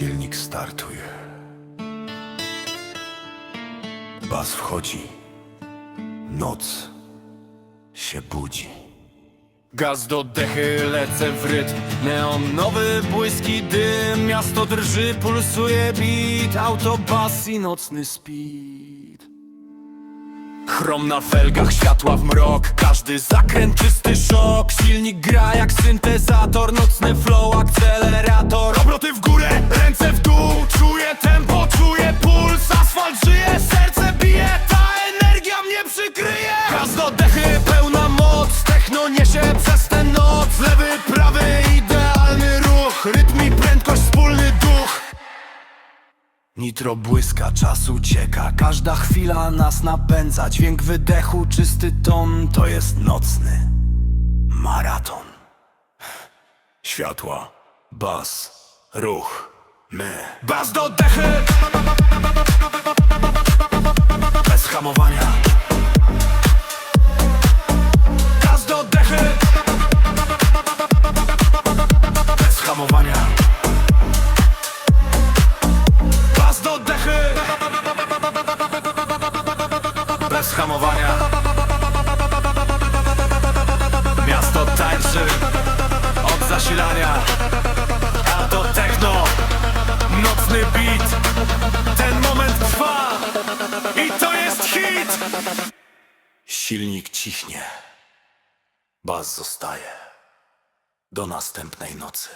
Silnik startuje. Bas wchodzi. Noc się budzi. Gaz do dechy, lecę w rytm Neonowy błyski dym Miasto drży, pulsuje beat Autobus i nocny speed Chrom na felgach, światła w mrok Każdy zakręt, czysty szok Silnik gra jak syntezator ruch Rytm i prędkość, wspólny duch. Nitro błyska, czas ucieka. Każda chwila nas napędza. Dźwięk wydechu, czysty ton To jest nocny maraton. Światła, bas, ruch, my. Baz do dechy Bez hamowania Miasto tańczy od zasilania A to techno Nocny beat Ten moment trwa I to jest hit Silnik cichnie. Bas zostaje. Do następnej nocy.